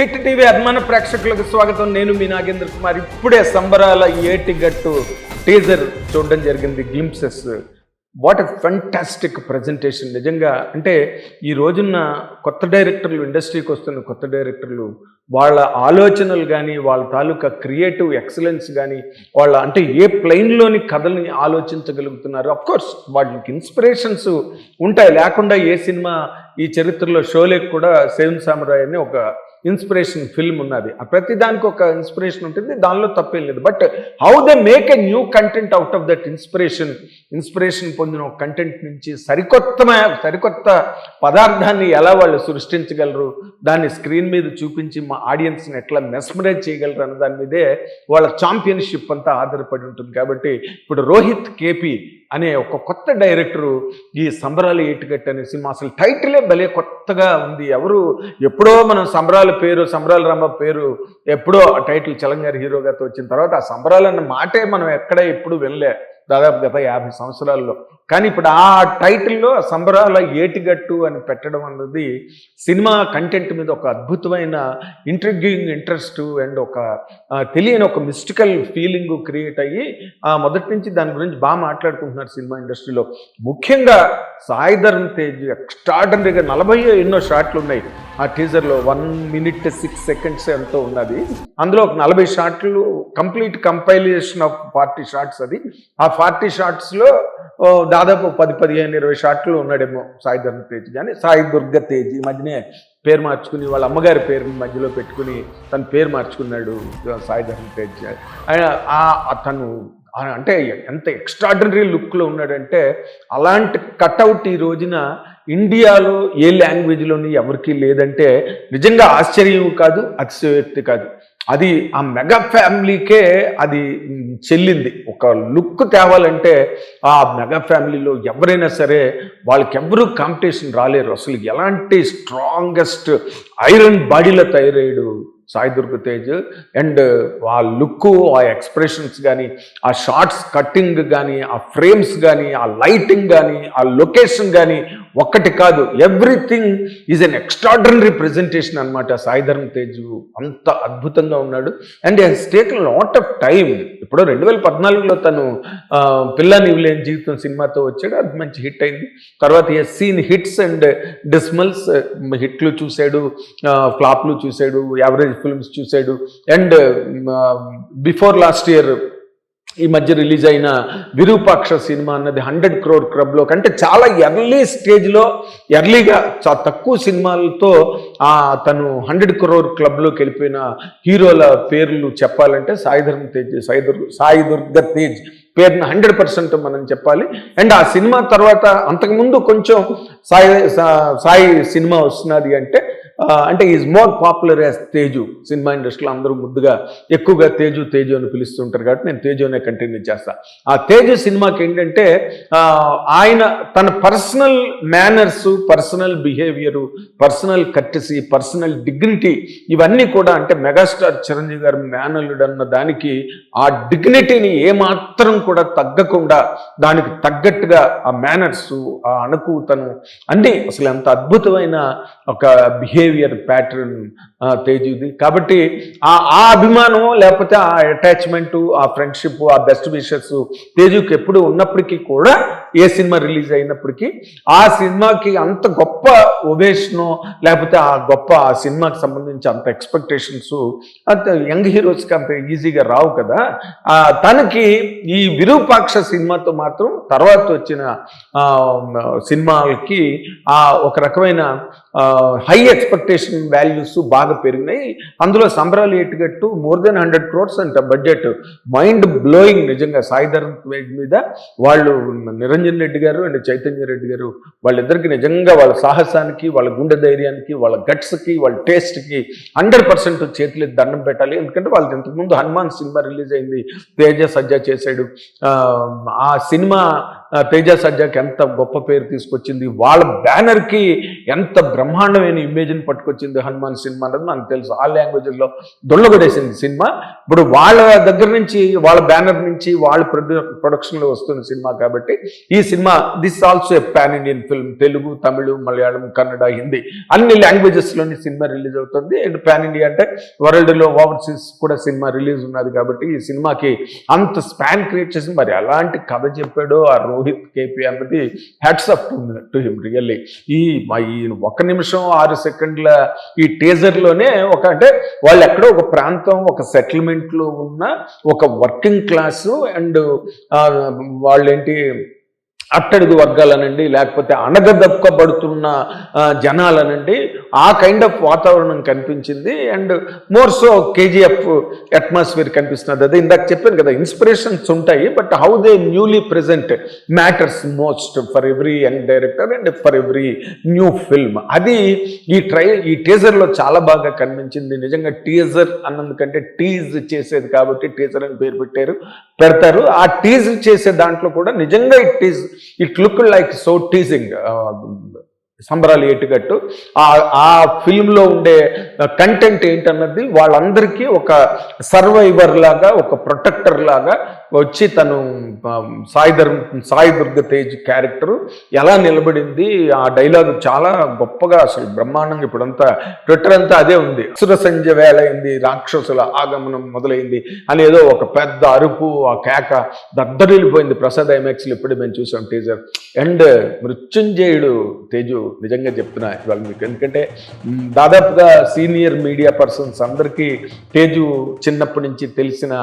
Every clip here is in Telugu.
హిట్ టీవీ అభిమాన ప్రేక్షకులకు స్వాగతం. నేను మీ నాగేంద్ర కుమార్. ఇప్పుడే సంబరాల ఏటిగట్టు టీజర్ చూడడం జరిగింది glimpses what a fantastic presentation నిజంగా అంటే ఈ రోజున్న కొత్త డైరెక్టర్లు ఇండస్ట్రీకి వస్తున్న కొత్త డైరెక్టర్లు వాళ్ళ ఆలోచనలు కానీ వాళ్ళ తాలూకా క్రియేటివ్ ఎక్సలెన్స్ కానీ వాళ్ళ అంటే ఏ ప్లెయిన్లోని కథల్ని ఆలోచించగలుగుతున్నారు? కోర్స్ వాళ్ళకి ఇన్స్పిరేషన్స్ ఉంటాయి. లేకుండా ఏ సినిమా ఈ చరిత్రలో షోలేకి కూడా సేమ్ సామరాయ్ అని ఒక ఇన్స్పిరేషన్ ఫిల్మ్ ఉన్నది. ఆ ప్రతి దానికి ఒక ఇన్స్పిరేషన్ ఉంటుంది దానిలో తప్పేం లేదు. But how they make a new content out of that inspiration inspiration పొందిన ఒక కంటెంట్ నుంచి సరికొత్త సరికొత్త పదార్థాన్ని ఎలా వాళ్ళు సృష్టించగలరు దాన్ని స్క్రీన్ మీద చూపించి మా ఆడియన్స్ని ఎట్లా మెస్మరైజ్ చేయగలరు అన్న దాని మీదే వాళ్ళ ఛాంపియన్షిప్ అంతా ఆధారపడి ఉంటుంది. కాబట్టి ఇప్పుడు రోహిత్ కేపీ అనే ఒక కొత్త డైరెక్టరు ఈ సంబరాలు ఏటుగట్టు అనే సినిమా. అసలు టైటిలే భలే కొత్తగా ఉంది. ఎవరు ఎప్పుడో మనం సంబరాల పేరు సంబరాల రామ పేరు ఎప్పుడో ఆ టైటిల్ చలంగారి హీరోగా వచ్చిన తర్వాత ఆ సంబరాలు అన్న మాటే మనం ఎక్కడ ఎప్పుడు వినలే. దాదాపు గత యాభై సంవత్సరాల్లో. కానీ ఇప్పుడు ఆ టైటిల్లో సంబరాల ఏటిగట్టు అని పెట్టడం అన్నది సినిమా కంటెంట్ మీద ఒక అద్భుతమైన ఇంట్రిగ్యూయింగ్ ఇంట్రెస్ట్ అండ్ ఒక తెలియని ఒక మిస్టికల్ ఫీలింగ్ క్రియేట్ అయ్యి ఆ మొదటి నుంచి దాని గురించి బాగా మాట్లాడుకుంటున్నారు సినిమా ఇండస్ట్రీలో. ముఖ్యంగా సాయిధరం తేజ్ ఎక్స్ట్రాడనరీగా నలభై ఎన్నో షాట్లు ఉన్నాయి. ఆ టీజర్లో వన్ మినిట్ సిక్స్ సెకండ్స్ ఎంతో ఉన్నది. అందులో ఒక నలభై షాట్లు complete compilation of forty shorts అది. ఆ ఫార్టీ షార్ట్స్లో దాదాపు పది పదిహేను ఇరవై షాట్లు ఉన్నాడేమో సాయి ధర్మ తేజ్. కానీ సాయి దుర్గ తేజ్ ఈ మధ్యనే పేరు మార్చుకుని వాళ్ళ అమ్మగారి పేరు మధ్యలో పెట్టుకుని తన పేరు మార్చుకున్నాడు సాయి ధర్మ తేజ్. ఆయన తను అంటే ఎంత ఎక్స్ట్రాడినరీ లుక్లో ఉన్నాడంటే అలాంటి కట్అవుట్ ఈ రోజున ఇండియాలో ఏ లాంగ్వేజ్లోని ఎవరికీ లేదంటే నిజంగా ఆశ్చర్యం కాదు అతిశయోక్తి కాదు. అది ఆ మెగా ఫ్యామిలీకే అది చెల్లింది. ఒక లుక్ తేవాలంటే ఆ మెగా ఫ్యామిలీలో ఎవరైనా సరే వాళ్ళకెవ్వరూ కాంపిటీషన్ రాలేరు. అసలు ఎలాంటి స్ట్రాంగెస్ట్ ఐరన్ బాడీలో తయారయ్యాడు సాయి దుర్గ తేజ్ అండ్ ఆ లుక్ ఆ ఎక్స్ప్రెషన్స్ కానీ ఆ షార్ట్స్ కట్టింగ్ కానీ ఆ ఫ్రేమ్స్ కానీ ఆ లైటింగ్ కానీ ఆ లొకేషన్ కానీ ఒక్కటి కాదు everything is an extraordinary presentation అనమాట సాయిధర్మ తేజు అంత అద్భుతంగా ఉన్నాడు. And he's take lot of time ఇప్పుడు రెండు వేల పద్నాలుగులో తను పిల్లని పిల్ల నీవు లేని జీవితం సినిమాతో వచ్చాడు. అది మంచి హిట్ అయింది. తర్వాత has seen hits and dismals హిట్లు చూశాడు ఫ్లాప్లు చూశాడు యావరేజ్ ఫిల్మ్స్ చూశాడు. అండ్ బిఫోర్ లాస్ట్ ఇయర్ ఈ మధ్య రిలీజ్ అయిన విరూపాక్ష సినిమా అన్నది హండ్రెడ్ క్రోర్ క్లబ్లో కంటే చాలా ఎర్లీ స్టేజ్లో ఎర్లీగా చాలా తక్కువ సినిమాలతో తను హండ్రెడ్ క్రోర్ క్లబ్లోకి వెళ్ళిపోయిన హీరోల పేర్లు చెప్పాలంటే సాయిధర్మ తేజ్ సాయి దుర్గ సాయి దుర్గ తేజ్ పేరుని హండ్రెడ్ పర్సెంట్ మనం చెప్పాలి. అండ్ ఆ సినిమా తర్వాత అంతకుముందు కొంచెం సాయి సాయి సినిమా వస్తున్నది అంటే అంటే is more popular as Teju cinema ఇండస్ట్రీలో అందరూ ముద్దుగా ఎక్కువగా తేజు తేజు అని పిలుస్తుంటారు కాబట్టి నేను తేజునే కంటిన్యూ చేస్తా. ఆ తేజు సినిమాకి ఏంటంటే ఆయన తన personal manners personal behaviour personal courtesy personal dignity ఇవన్నీ కూడా అంటే మెగాస్టార్ చిరంజీవి గారు మేనల్లుడు అన్న దానికి ఆ డిగ్నిటీని ఏమాత్రం కూడా తగ్గకుండా దానికి తగ్గట్టుగా ఆ మేనర్స్ ఆ అణకుతను అన్నీ అసలు ఎంత అద్భుతమైన ఒక బిహేవియర్ behavior pattern తేజుది. కాబట్టి ఆ ఆ అభిమానం లేకపోతే ఆ అటాచ్మెంట్ ఆ ఫ్రెండ్షిప్ ఆ బెస్ట్ విషెస్ తేజుకి ఎప్పుడు ఉన్నప్పటికీ కూడా ఏ సినిమా రిలీజ్ అయినప్పటికీ ఆ సినిమాకి అంత గొప్ప ఒవేషను లేకపోతే ఆ గొప్ప ఆ సినిమాకి సంబంధించి అంత ఎక్స్పెక్టేషన్స్ అంత యంగ్ హీరోస్కి అంత ఈజీగా రావు కదా. తనకి ఈ విరూపాక్ష సినిమాతో మాత్రం తర్వాత వచ్చిన సినిమాలకి ఆ ఒక రకమైన హై ఎక్స్పెక్టేషన్ వాల్యూస్ బాగా పెరిగినాయి. అందులో Sambaralu Yettugattu more than hundred crores అంట బడ్జెట్. మైండ్ బ్లోయింగ్ నిజంగా సాయిధర్ మీద వాళ్ళు నిరంజన్ రెడ్డి గారు అండ్ చైతన్య రెడ్డి గారు వాళ్ళిద్దరికి నిజంగా వాళ్ళ సాహసానికి వాళ్ళ గుండె ధైర్యానికి వాళ్ళ గట్స్కి వాళ్ళ టేస్ట్కి హండ్రెడ్ పర్సెంట్ చేతులు దండం పెట్టాలి. ఎందుకంటే వాళ్ళకి ఇంతకుముందు హనుమాన్ సినిమా రిలీజ్ అయింది. తేజ సజ్జ చేశాడు. ఆ, సినిమా తేజ సజ్జాకి ఎంత గొప్ప పేరు తీసుకొచ్చింది వాళ్ళ బ్యానర్కి ఎంత బ్రహ్మాండమైన ఇమేజ్ని పట్టుకొచ్చింది హనుమాన్ సినిమా అన్నది నాకు తెలుసు. ఆ లాంగ్వేజ్లో దొల్లగొడేసింది సినిమా. ఇప్పుడు వాళ్ళ దగ్గర నుంచి వాళ్ళ బ్యానర్ నుంచి వాళ్ళ ప్రొడ్యూ ప్రొడక్షన్లో వస్తున్న సినిమా కాబట్టి ఈ cinema this also a pan Indian film Telugu Tamil Malayalam Kannada Hindi అన్ని లాంగ్వేజెస్లోని సినిమా రిలీజ్ అవుతుంది. అండ్ పాన్ ఇండియా అంటే వరల్డ్లో ఓవర్సీస్ కూడా సినిమా రిలీజ్ ఉన్నది కాబట్టి ఈ సినిమాకి అంత స్పాన్ క్రియేట్ చేసి మరి అలాంటి కథ చెప్పాడో ఆ రోహిత్ కేపీ అన్నది hats up to him really ఈ మా ఈ ఒక నిమిషం ఆరు సెకండ్ల ఈ టీజర్లోనే ఒక అంటే వాళ్ళు ఎక్కడో ఒక ప్రాంతం ఒక సెటిల్మెంట్లో ఉన్న ఒక వర్కింగ్ క్లాసు అండ్ వాళ్ళేంటి అట్టడుగు వర్గాలనండి లేకపోతే అణగదొక్కబడుతున్న జనాలనండి ఆ కైండ్ ఆఫ్ వాతావరణం కనిపించింది. And more so KGF atmosphere కనిపిస్తున్నది. అదే ఇందాక చెప్పాను కదా ఇన్స్పిరేషన్స్ ఉంటాయి but how they newly present matters most for every young director and for every new film అది ఈ ట్రై ఈ టీజర్లో చాలా బాగా కనిపించింది. నిజంగా టీజర్ అన్నందుకంటే టీజ్ చేసేది కాబట్టి టీజర్ అని పేరు పెట్టారు పెడతారు. ఆ టీజ్ చేసే దాంట్లో కూడా నిజంగా it is it look like so teasing Sambaralu Yetugattu. ఆ ఆ ఫిల్మ్లో ఉండే కంటెంట్ ఏంటన్నది వాళ్ళందరికీ ఒక సర్వైవర్ లాగా ఒక ప్రొటెక్టర్ లాగా వచ్చి తను సాయి ధర్మ సాయి దుర్గ తేజ్ క్యారెక్టర్ ఎలా నిలబడింది ఆ డైలాగ్ చాలా గొప్పగా అసలు బ్రహ్మాండంగా ఇప్పుడంతా ట్విట్టర్ అంతా అదే ఉంది. అసుర సంజ వేలైంది రాక్షసుల ఆగమనం మొదలైంది అని ఏదో ఒక పెద్ద అరుపు ఆ కేక దద్దరిల్లిపోయింది ప్రసాద్ ఐమాక్స్లో ఇప్పుడు మేము చూసాం టీజర్. అండ్ మృత్యుంజయుడు తేజు నిజంగా చెప్తున్నా ఇవాళ మీకు. ఎందుకంటే దాదాపుగా సీనియర్ మీడియా పర్సన్స్ అందరికీ తేజు చిన్నప్పటి నుంచి తెలిసిన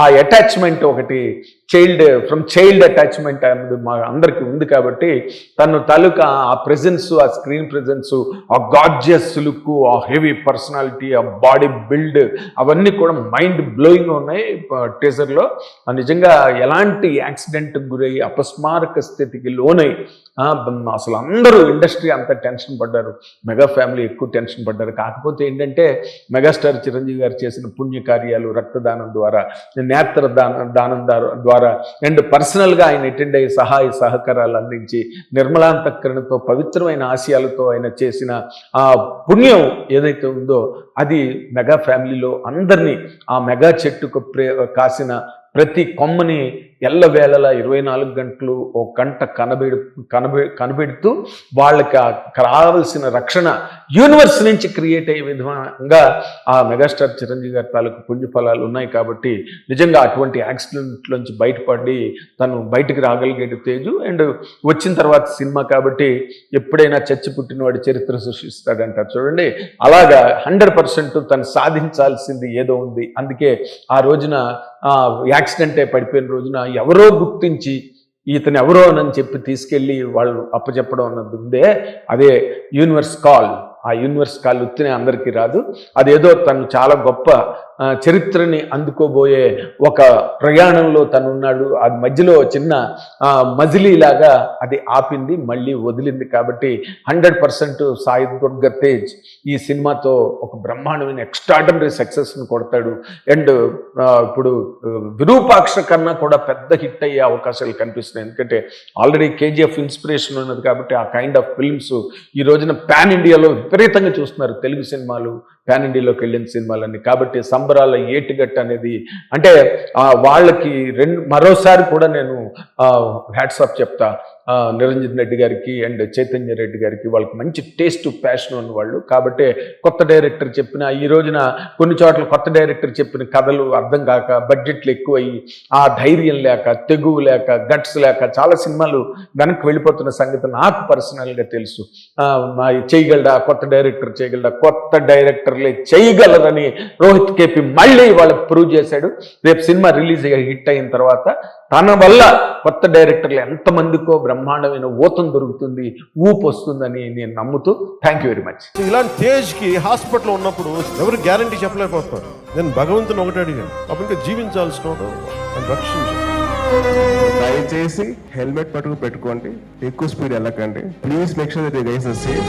ఆ అటాచ్మెంట్ ఒకటి page child from child attachment అనేది మా అందరికి ఉంది కాబట్టి తను తాలూకా ఆ ప్రెజెన్స్ ఆ స్క్రీన్ ప్రెజెన్స్ ఆ గాడ్జియస్ లుక్ ఆ హెవీ పర్సనాలిటీ ఆ బాడీ బిల్డ్ అవన్నీ కూడా మైండ్ బ్లోయింగ్ ఉన్నాయి. టీజర్లో నిజంగా ఎలాంటి యాక్సిడెంట్ గురై అపస్మారక స్థితికి లోనై అసలు అందరూ ఇండస్ట్రీ అంతా టెన్షన్ పడ్డారు. మెగా ఫ్యామిలీ ఎక్కువ టెన్షన్ పడ్డారు. కాకపోతే ఏంటంటే మెగాస్టార్ చిరంజీవి గారు చేసిన పుణ్యకార్యాలు రక్తదానం ద్వారా నేత్ర దానం దానం ద్వారా- ద్వారా అండ్ పర్సనల్గా ఆయన అటెండ్ అయ్యి సహాయ సహకారాలు అందించి నిర్మలాంతకరణతో పవిత్రమైన ఆశయాలతో ఆయన చేసిన ఆ పుణ్యం ఏదైతే ఉందో అది మెగా ఫ్యామిలీలో అందరినీ ఆ మెగా చెట్టుకు ప్రే కాసిన ప్రతి కొమ్మని ఎల్లవేళలా ఇరవై నాలుగు గంటలు ఓ గంట కనబెడు కనబె కనబెడుతూ వాళ్ళకి కావలసిన రక్షణ యూనివర్స్ నుంచి క్రియేట్ అయ్యే విధంగా ఆ మెగాస్టార్ చిరంజీవి గారి తాలూకు పుణ్యఫలాలు ఉన్నాయి కాబట్టి నిజంగా అటువంటి యాక్సిడెంట్లోంచి బయటపడి తను బయటికి రాగలిగేటి తేజు. అండ్ వచ్చిన తర్వాత సినిమా కాబట్టి ఎప్పుడైనా చచ్చి పుట్టినవాడి చరిత్ర సృష్టిస్తాడంటారు. చూడండి అలాగా హండ్రెడ్ పర్సెంట్ తను సాధించాల్సింది ఏదో ఉంది. అందుకే ఆ రోజున యాక్సిడెంటే పడిపోయిన రోజున ఎవరో గుర్తించి ఇతను ఎవరో అని చెప్పి తీసుకెళ్ళి వాళ్ళు అప్పచెప్పడం అన్నది ఉందే. అదే యూనివర్స్ కాల్. ఆ యూనివర్స్ కాల్ ఉత్తినే అందరికీ రాదు. అదేదో తను చాలా గొప్ప చరిత్రని అందుకోబోయే ఒక ప్రయాణంలో తను ఉన్నాడు అది మధ్యలో చిన్న మజిలీలాగా అది ఆపింది మళ్ళీ వదిలింది. కాబట్టి హండ్రెడ్ పర్సెంట్ సాయి దుర్గ తేజ్ ఈ సినిమాతో ఒక బ్రహ్మాండమైన ఎక్స్ట్రాడనరీ సక్సెస్ని కొడతాడు. అండ్ ఇప్పుడు విరూపాక్ష కన్నా కూడా పెద్ద హిట్ అయ్యే అవకాశాలు కనిపిస్తున్నాయి. ఎందుకంటే ఆల్రెడీ కేజీఎఫ్ ఇన్స్పిరేషన్ ఉన్నది కాబట్టి ఆ కైండ్ ఆఫ్ ఫిల్మ్స్ ఈ రోజున పాన్ ఇండియాలో విపరీతంగా చూస్తున్నారు తెలుగు సినిమాలు. ప్యాన్ ఇండియాలోకి వెళ్ళిన సినిమాలన్నీ. కాబట్టి సంబరాల ఏటుగట్టు అనేది అంటే ఆ, వాళ్ళకి రెండు మరోసారి కూడా నేను హ్యాట్సాప్ చెప్తా. నిరంజన్ రెడ్డి గారికి అండ్ చైతన్య రెడ్డి గారికి వాళ్ళకి మంచి టేస్ట్ ప్యాషన్ ఉన్న వాళ్ళు. కాబట్టి కొత్త డైరెక్టర్ చెప్పిన ఈ రోజున కొన్ని చోట్ల కొత్త డైరెక్టర్ చెప్పిన కథలు అర్థం కాక బడ్జెట్లు ఎక్కువయ్యి ఆ ధైర్యం లేక తెగువ లేక గట్స్ లేక చాలా సినిమాలు వెనక్కి వెళ్ళిపోతున్న సంగతి నాకు పర్సనల్గా తెలుసు. చేయగలడా? కొత్త డైరెక్టర్ చేయగలడా? కొత్త డైరెక్టర్లే చేయగలరని రోహిత్ కేపీ మళ్ళీ వాళ్ళకి ప్రూవ్ చేశాడు. రేపు సినిమా రిలీజ్ అయ్యి హిట్ అయిన తర్వాత తన వల్ల కొత్త డైరెక్టర్లు ఎంతమందికో బ్రహ్మాండమైన ఊతం దొరుకుతుంది ఊపు వస్తుందని నేను నమ్ముతూ థ్యాంక్ యూ వెరీ మచ్ ఇలాంటి తేజ్కి హాస్పిటల్ ఉన్నప్పుడు ఎవరు గ్యారంటీ చెప్పలేకపోతున్నారు. నేను భగవంతుని ఒకటి అడిగాను. అప్పుడు జీవించాల్సిన దయచేసి హెల్మెట్ పట్టుకు పెట్టుకోండి ఎక్కువ స్పీడ్ వెళ్ళకండి. Please make sure that guys safe